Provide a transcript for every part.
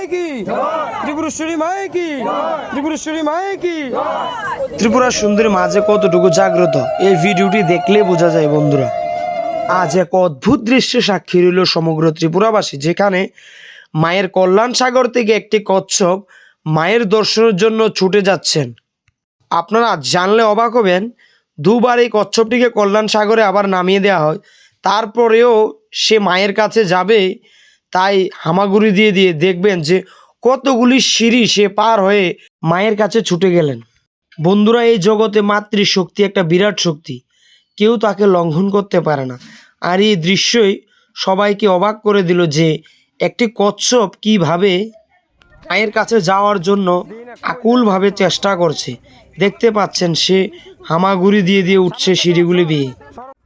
মায়ে কি ত্রিপুরেশ্বরী মায়ে কি ত্রিপুরেশ্বরী মায়ে কি ত্রিপুরা সুন্দরী মাঝে কতটুকু জাগ্রত এই ভিডিওটি দেখলে বোঝা যায় বন্ধুরা। আজ এক অদ্ভুত দৃশ্যে সাক্ষী রইল সমগ্র ত্রিপুরাবাসী যেখানে মায়ের কল্যাণ সাগর থেকে একটি কচ্ছপ মায়ের দর্শনের জন্য ছুটে যাচ্ছেন। আপনারা জানলে অবাক হবেন দুবার এই কচ্ছপটিকে কল্যাণ সাগরে আবার নামিয়ে দেওয়া হয়। তারপরেও সে মায়ের কাছে যাবে তাই হামাগুড়ি দিয়ে দিয়ে দেখবেন যে কতগুলি সিঁড়ি সে পার হয়ে মায়ের কাছে ছুটে গেলেন। বন্ধুরা, এই জগতে মাতৃশক্তি একটা বিরাট শক্তি। কেউ তাকে লঙ্ঘন করতে পারে না। আর এই দৃশ্যই সবাইকে অবাক করে দিল যে একটি কচ্ছপ কীভাবে মায়ের কাছে যাওয়ার জন্য আকুলভাবে চেষ্টা করছে। দেখতে পাচ্ছেন সে হামাগুড়ি দিয়ে দিয়ে উঠছে সিঁড়িগুলি দিয়ে।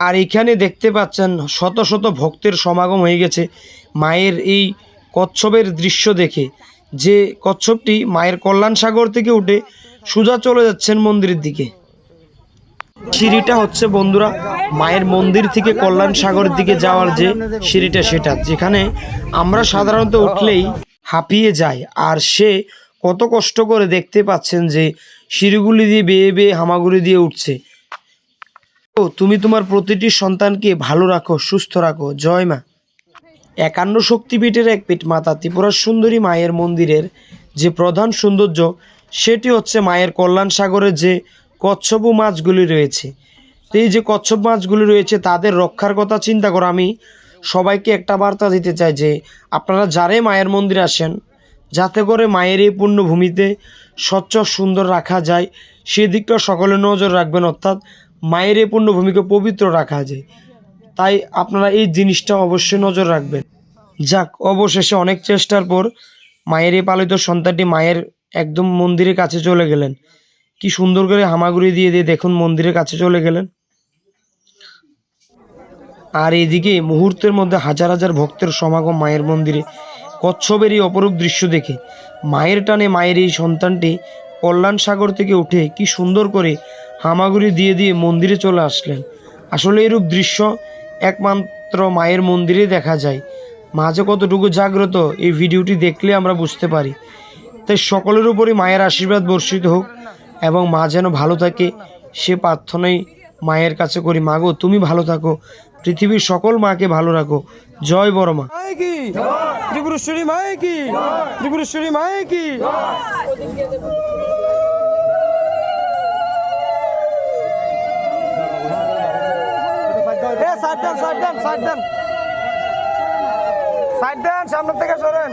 আর এখানে দেখতে পাচ্ছেন শত শত ভক্তের সমাগম হয়ে গেছে। মায়ের এই কচ্ছপের দৃশ্য দেখে যে কচ্ছপটি মায়ের কল্যাণ সাগর থেকে উঠে সোজা চলে যাচ্ছেন মন্দিরের দিকে। সিঁড়িটা হচ্ছে বন্ধুরা মায়ের মন্দির থেকে কল্যাণ সাগরের দিকে যাওয়ার যে সিঁড়িটা সেটা, যেখানে আমরা সাধারণত উঠলেই হাঁপিয়ে যাই। আর সে কত কষ্ট করে দেখতে পাচ্ছেন যে সিঁড়িগুলি দিয়ে বেয়ে বেয়ে হামাগুড়ি দিয়ে উঠছে। তুমি তোমার প্রতিটি সন্তানকে ভালো রাখো, সুস্থ রাখো। জয় মা। একান্ন শক্তিপীঠের এক পীঠ মাতা ত্রিপুরার সুন্দরী মায়ের মন্দিরের যে প্রধান সৌন্দর্য, সেটি হচ্ছে মায়ের কল্যাণ সাগরের যে কচ্ছপ মাছগুলি রয়েছে। এই যে কচ্ছপ মাছগুলি রয়েছে, তাদের রক্ষার কথা চিন্তা করে। আমি সবাইকে একটা বার্তা দিতে চাই যে, আপনারা যারে মায়ের মন্দিরে আসেন যাতে করে মায়ের এই পুণ্যভূমিতে স্বচ্ছ, সুন্দর রাখা যায়। সেদিকটা সকলে নজর রাখবেন, অর্থাৎ মায়ের এই পুণ্যভূমিকে পবিত্র রাখা যায়। তাই আপনারা এই জিনিসটা অবশ্যই নজর রাখবেন। যাক, অবশেষে অনেক চেষ্টার পর মায়ের এই পালিত সন্তানটি মায়ের একদম মন্দিরের কাছে চলে গেলেন। কি সুন্দর করে হামাগুড়ি দিয়ে দিয়ে দেখুন মন্দিরের কাছে চলে গেলেন। আর এদিকে মুহূর্তের মধ্যে হাজার হাজার ভক্তের সমাগম মায়ের মন্দিরে। কচ্ছপের এই অপরূপ দৃশ্য দেখে। মায়ের টানে মায়ের এই সন্তানটি কল্যাণ সাগর থেকে উঠে কি সুন্দর করে হামাগুড়ি দিয়ে দিয়ে মন্দিরে চলে আসলেন। আসলে এরূপ দৃশ্য একমাত্র মায়ের মন্দিরে দেখা যায়। মা যে কতটুকু জাগ্রত এই ভিডিওটি দেখলে আমরা বুঝতে পারি। তাই সকলের উপরই মায়ের আশীর্বাদ বর্ষিত হোক এবং মা যেন ভালো থাকে সে প্রার্থনাই মায়ের কাছে করি। মাগো তুমি ভালো থাকো পৃথিবীর সকল মাকে ভালো রাখো। জয় বড় মা। কি? ত্রিপুরেশ্বরী মায়ে কি? ত্রিপুরেশ্বরী মায়ে কি? সাইড দেন সাইড দেন সাইড দেন। সাইড দেন সামনে থেকে সরেন।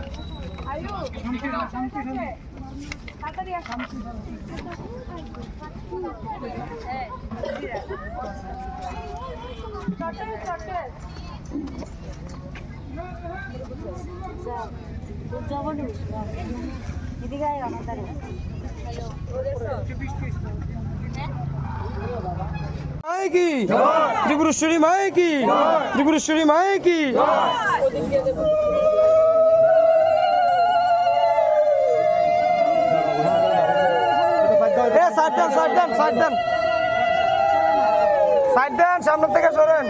মায়ে কি ত্রিপুরেশ্বরী মায়ে কি ত্রিপুরেশ্বরী মায়ে কি সাইড দেন সাইড দেন সাইড দেন। সাইড দেন সামনে থেকে সরেন।